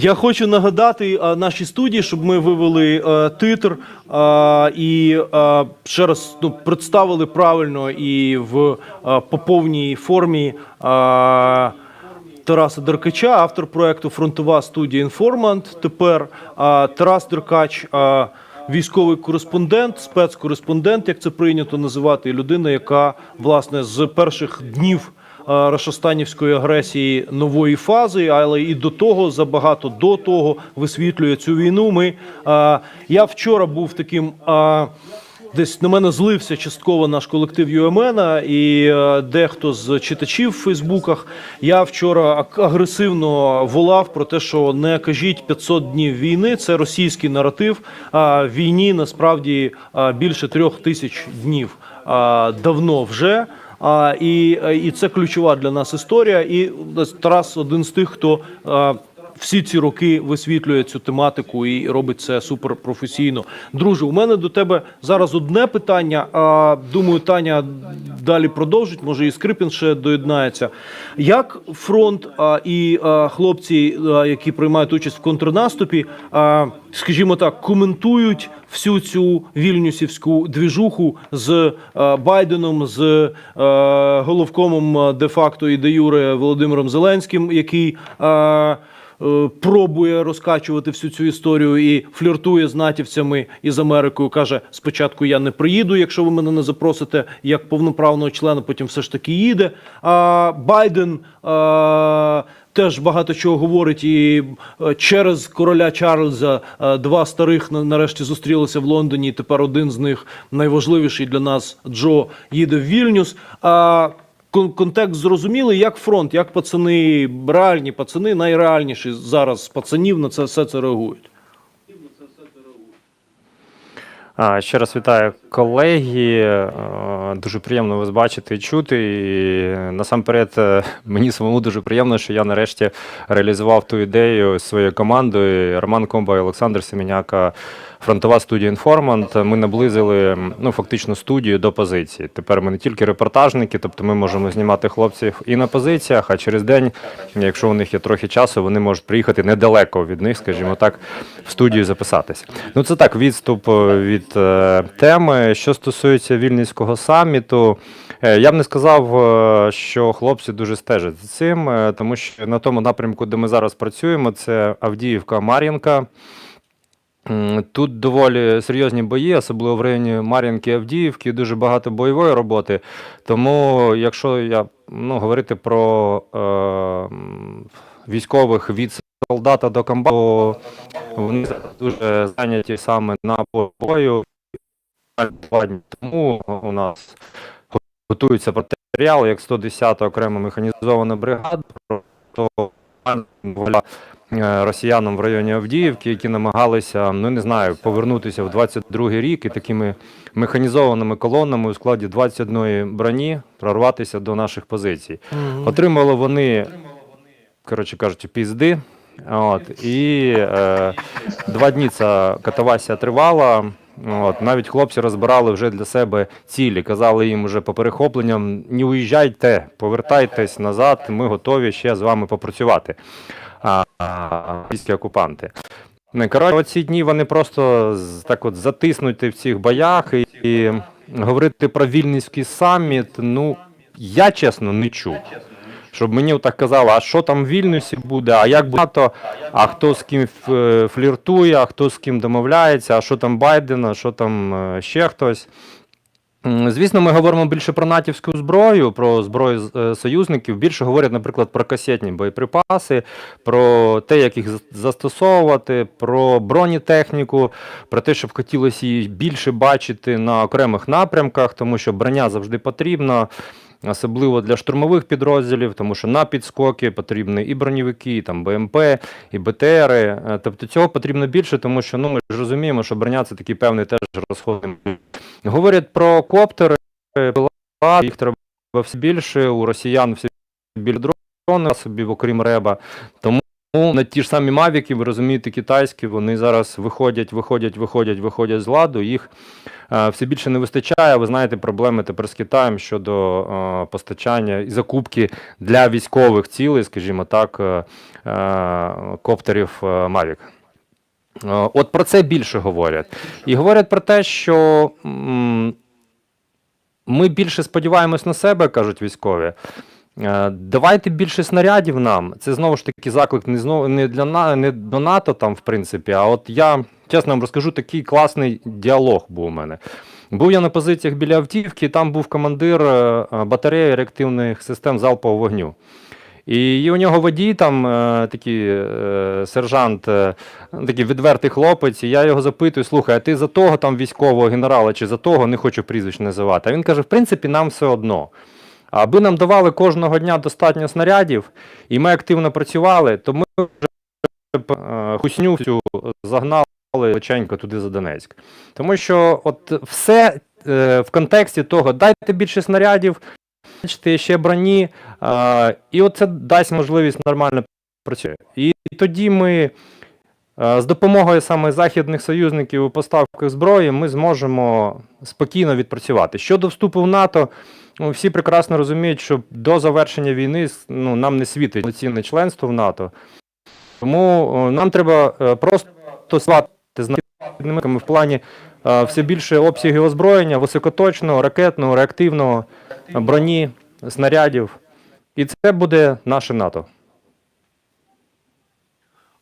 Я хочу нагадати нашій студії, щоб ми вивели е, титр і ще раз ну, представили правильно і в а, по повній формі. Тараса Деркача, автор проекту Фронтова студія Інформант. Тепер Тарас Деркач, а, військовий кореспондент, спецкореспондент, як це прийнято називати, людина, яка власне з перших днів рашостанівської агресії нової фази, але і до того забагато до того висвітлює цю війну. Ми а, я вчора був таким. А, Десь на мене злився частково наш колектив ЮМН і е, дехто з читачів в Фейсбуках. Я вчора агресивно волав про те, що не кажіть 500 днів війни. Це російський наратив. А війні насправді більше трьох тисяч днів давно вже. А, і, і це ключова для нас історія. І Тарас один з тих, хто всі ці роки висвітлює цю тематику і робить це суперпрофесійно. Друже, у мене до тебе зараз одне питання. А думаю, Таня далі продовжить. Може, і Скрипін ще доєднається. Як фронт а, і а, хлопці, а, які приймають участь в контрнаступі, а, скажімо так, коментують всю цю вільнюсівську двіжуху з а, Байденом, з е, головкомом де-факто і де Юре Володимиром Зеленським, який. А, пробує розкачувати всю цю історію і фліртує з натівцями із Америкою. каже: спочатку я не приїду, якщо ви мене не запросите як повноправного члена, потім все ж таки їде. А Байден. е, Теж багато чого говорить, і е, через короля Чарльза е, два старих на- нарешті зустрілися в Лондоні. і Тепер один з них найважливіший для нас Джо їде в Вільнюс. Контекст зрозумілий, як фронт, як пацани, реальні пацани, найреальніші зараз пацанів на це все це реагують. Ще раз вітаю колеги. Дуже приємно вас бачити і чути. І насамперед е, мені самому дуже приємно, що я нарешті реалізував ту ідею своєю командою. Роман Комба і Олександр Семеняка, фронтова студія Інформант. Ми наблизили ну, фактично студію до позиції. Тепер ми не тільки репортажники, тобто ми можемо знімати хлопців і на позиціях, а через день, якщо у них є трохи часу, вони можуть приїхати недалеко від них, скажімо так, в студію записатися. Ну це так, відступ е, від е, теми. Що стосується вільницького саміту, е, я б не сказав, що хлопці дуже стежать за цим, тому що на тому напрямку, де ми зараз працюємо, це Авдіївка, Мар'їнка. Тут доволі серйозні бої, особливо в районі Мар'їнки, Авдіївки, дуже багато бойової роботи. Тому, якщо я ну, говорити про е, військових від солдата до комбату, вони дуже зайняті саме на бою. Тому у нас готується матеріал, як 110 окрема механізована бригада, то росіянам в районі Авдіївки, які намагалися, ну не знаю, повернутися в 22-й рік і такими механізованими колонами у складі 21 броні прорватися до наших позицій. Отримали вони, коротше кажучи, пізди. От, і е, два дні ця катавасія тривала. От, навіть хлопці розбирали вже для себе цілі. Казали їм вже по перехопленням: не уїжджайте, повертайтесь назад, ми готові ще з вами попрацювати. Російські окупанти. Ну, Коротше, оці дні вони просто так от затиснуті в цих боях і, і говорити про вільнівський саміт, ну я чесно не чув. Щоб мені так казали, а що там в Вільнюсі буде, а як багато, а хто з ким фліртує, а хто з ким домовляється, а що там Байден, а що там е, ще хтось. Звісно, ми говоримо більше про натівську зброю, про зброю е, союзників. Більше говорять, наприклад, про касетні боєприпаси, про те, як їх застосовувати, про бронетехніку, про те, щоб хотілося її більше бачити на окремих напрямках, тому що броня завжди потрібна. Особливо для штурмових підрозділів, тому що на підскоки потрібні і броньовики, і там БМП, і БТРи. Е, Тобто цього потрібно більше, тому що ну ми ж розуміємо, що броня це такий певний теж розход. Говорять про коптери, їх треба все більше, у росіян все більше дрони собі, окрім реба. Тому на ті ж самі Мавіки, ви розумієте, китайські, вони зараз виходять, виходять, виходять, виходять з ладу. Їх е, все більше не вистачає. Ви знаєте, проблеми тепер з Китаєм щодо е, постачання і закупки для військових цілей, скажімо так, е, коптерів. Е, От про це більше говорять. І говорять про те, що ми більше сподіваємось на себе, кажуть військові. Е, Давайте більше снарядів нам. Це знову ж таки заклик не знову не для не до НАТО, там, в принципі. А от я чесно вам розкажу, такий класний діалог був у мене. Був я на позиціях біля автівки, там був командир е, е, батареї реактивних систем залпового вогню. І у нього водій, там е, такий е, сержант, е, такий відвертий хлопець, і я його запитую: слухай, а ти за того там військового генерала чи за того, не хочу прізвищ називати. А він каже: в принципі, нам все одно. Аби нам давали кожного дня достатньо снарядів, і ми активно працювали, то ми вже хусню всю загнали величенько туди за Донецьк. Тому що от все в контексті того, дайте більше снарядів, ще броні, е, і от це дасть можливість нормально працювати. І тоді ми е, з допомогою саме західних союзників у поставках зброї ми зможемо спокійно відпрацювати. Щодо вступу в НАТО, ну, всі прекрасно розуміють, що до завершення війни ну, нам не світить повноцінне членство в НАТО. Тому е, нам треба е, просто свати з в плані е, все більше обсягів озброєння, високоточного, ракетного, реактивного, броні, снарядів. І це буде наше НАТО.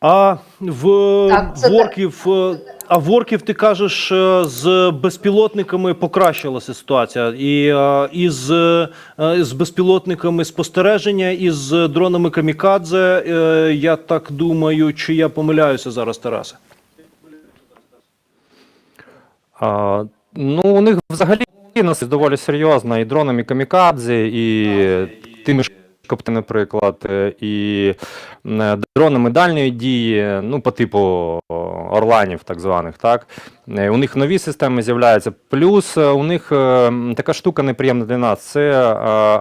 А в Так, це Ворків, е, а Ворків, ти кажеш, е, з безпілотниками покращилася ситуація. І е, із е, з безпілотниками спостереження, і з дронами камікадзе. Я так думаю, чи я помиляюся зараз, Тарасе? А, ну, у них взагалі нас доволі серйозна і дронами камікадзе, і тими ж наприклад, е, і м, дронами дальньої дії, ну, по типу орланів, так званих, так. Е, У них нові системи з'являються. Плюс е, у них е, така штука неприємна для нас це е,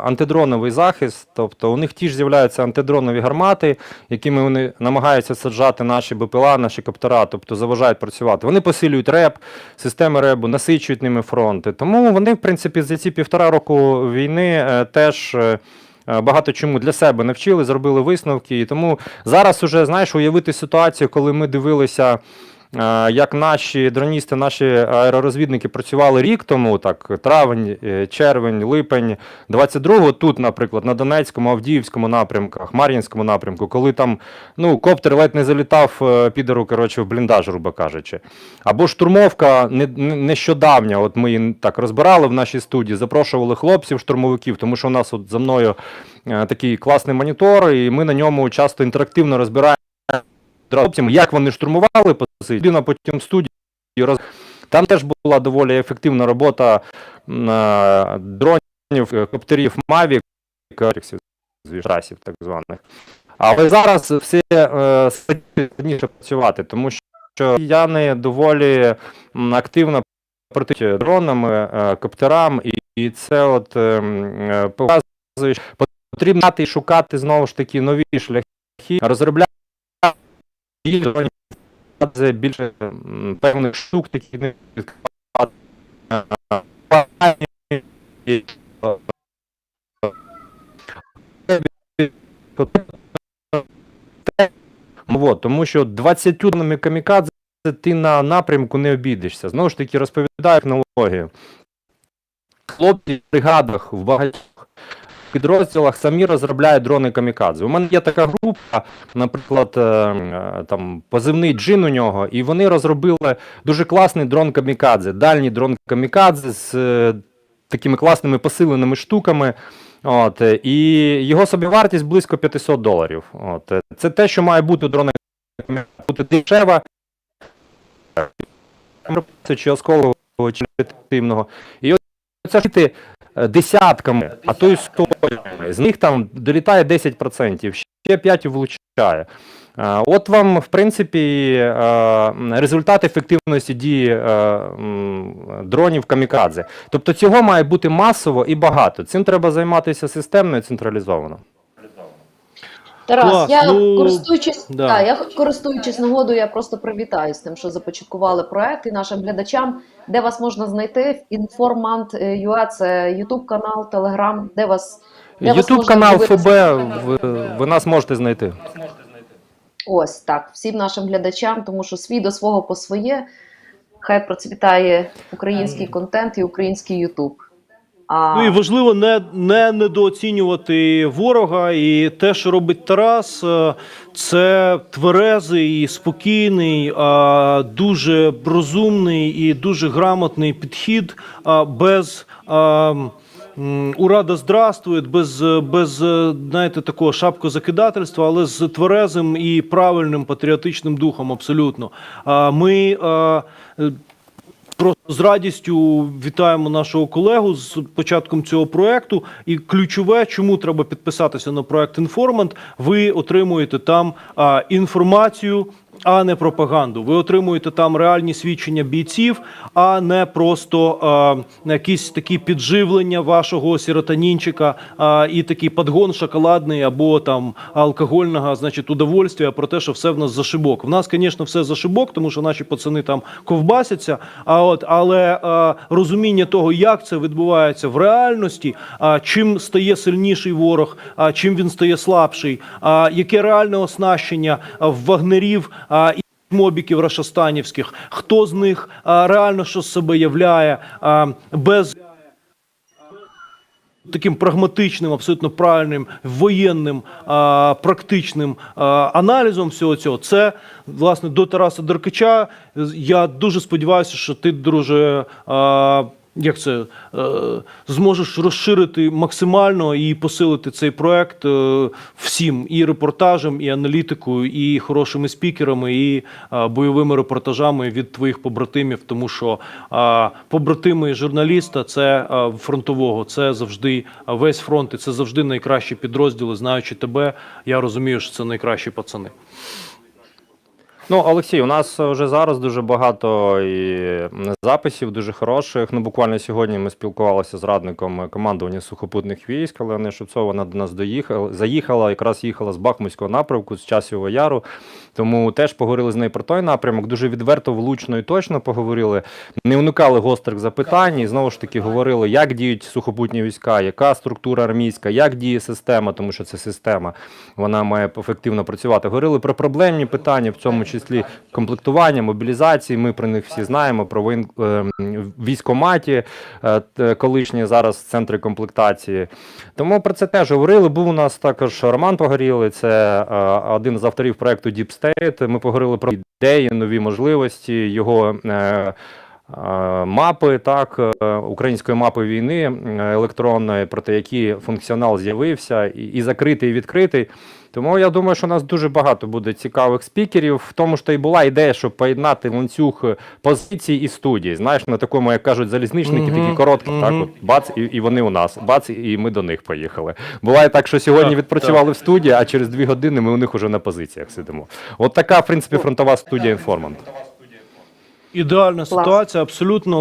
антидроновий захист. Тобто у них ті ж з'являються антидронові гармати, якими вони намагаються саджати наші БПЛА, наші коптера, тобто заважають працювати. Вони посилюють реп, системи ребу, насичують ними фронти. Тому вони, в принципі, за ці півтора року війни е, теж. Е, Багато чому для себе навчили, зробили висновки. І тому зараз уже знаєш уявити ситуацію, коли ми дивилися, як наші дроністи, наші аеророзвідники працювали рік тому, так травень, е, червень, липень 22-го, тут, наприклад, на Донецькому, Авдіївському напрямках, Мар'їнському напрямку, коли там ну, коптер ледь не залітав е, підеру, коротше, в бліндаж, грубо кажучи. Або штурмовка не, не- нещодавня, от ми її так розбирали в нашій студії, запрошували хлопців, штурмовиків, тому що у нас от за мною е, такий класний монітор, і ми на ньому часто інтерактивно розбираємо хлопцям, як вони штурмували позицію. Людина потім студії роз... Там теж була доволі ефективна робота м, е, дронів, е, коптерів Mavic, трасів так званих. Але зараз все е, працювати, тому що яни доволі активно протичі дронами, е, коптерам, і, і це от е, е, показує, що потрібно шукати знову ж таки нові шляхи, розробляти більше це більше певних штук, такі не і, Вот, тому що 20 тоннами камікадзе ти на напрямку не обійдешся. Знову ж таки, розповідаю технологію. Хлопці в бригадах в багатьох підрозділах самі розробляють дрони камікадзе. У мене є така група, наприклад, е, е, там позивний джин у нього, і вони розробили дуже класний дрон камікадзе, дальній дрон камікадзе з е, такими класними посиленими штуками. От, і його собівартість близько 500 доларів. От, це те, що має бути у дрона камікадзе, бути дешева, чи осколового, чи реактивного. І от це жити е, десятками, а то й сотнями. З них там долітає 10%, ще 5% влучає. Е, От вам, в принципі, е, результат ефективності дії е, дронів камікадзе. Тобто цього має бути масово і багато. Цим треба займатися системно і централізовано. Тарас, Клас, я ну, користуючись, да. да. я користуючись нагодою, я просто привітаю з тим, що започаткували проект і нашим глядачам, де вас можна знайти. Інформант.ua – це Ютуб канал, Телеграм, де вас Ютуб канал? ФБ, ви, ви нас можете знайти. Ось так, всім нашим глядачам, тому що свій до свого по своє. Хай процвітає український контент і український Ютуб. А Ну і важливо не, не недооцінювати ворога. І те, що робить Тарас, е, це тверезий, спокійний, дуже розумний і дуже грамотний підхід без. а, м, здравствует, без, без е, знаєте, такого шапкозакидательства, але з тверезим і правильним патріотичним духом абсолютно. Ми е, Просто з радістю вітаємо нашого колегу з початком цього проекту. І ключове, чому треба підписатися на проект Інформант, ви отримуєте там а, інформацію. А не пропаганду. Ви отримуєте там реальні свідчення бійців, а не просто а, якісь такі підживлення вашого сіротанінчика а, і такий подгон шоколадний або там алкогольного, значить, удовольствия про те, що все в нас зашибок. В нас, звісно, все зашибок, тому що наші пацани там ковбасяться. А от але а, розуміння того, як це відбувається в реальності, а чим стає сильніший ворог, а чим він стає слабший, а яке реальне оснащення в вагнерів. І Мобіків рашостанівських, хто з них реально що себе являє без таким прагматичним, абсолютно правильним воєнним практичним аналізом всього цього, це власне до Тараса Деркача. Я дуже сподіваюся, що ти, друже. Як це е, зможеш розширити максимально і посилити цей проект е, всім і репортажем, і аналітикою, і хорошими спікерами, і е, бойовими репортажами від твоїх побратимів, тому що побратими журналіста це фронтового, це завжди весь фронт, і це завжди найкращі підрозділи. Знаючи тебе, я розумію, що це найкращі пацани. Ну, Олексій, у нас вже зараз дуже багато і записів, дуже хороших. Ну, буквально сьогодні ми спілкувалися з радником командування сухопутних військ, але Олена Шевцова вона до нас доїхала, заїхала, якраз їхала з Бахмутського напрямку, з Часівого Яру. Тому теж поговорили з нею про той напрямок. Дуже відверто, влучно і точно поговорили. Не уникали гострих запитань. І знову ж таки говорили, як діють сухопутні війська, яка структура армійська, як діє система, тому що це система, вона має ефективно працювати. Говорили про проблемні питання, в цьому числі комплектування, мобілізації. Ми про них всі знаємо. Про воєн... е, військоматі, е, колишні зараз центри комплектації. Тому про це теж говорили. Був у нас також Роман Погорілий, це е, один з авторів проекту Deep State. Ми поговорили про ідеї, нові можливості, його. Е, е, Мапи так е, української мапи війни е, електронної, про те, який функціонал з'явився, і, і закритий, і відкритий. Тому я думаю, що у нас дуже багато буде цікавих спікерів. В тому ж то й була ідея, щоб поєднати ланцюг позицій і студій. Знаєш, на такому, як кажуть, залізничники, Мгм, такі короткі, так мгм. от бац, і, і вони у нас, бац, і ми до них поїхали. Буває так, що сьогодні Так, відпрацювали в студії, а через дві години ми у них уже на позиціях сидимо. От така, в принципі, фронтова студія інформант. Ідеальна ситуація, абсолютно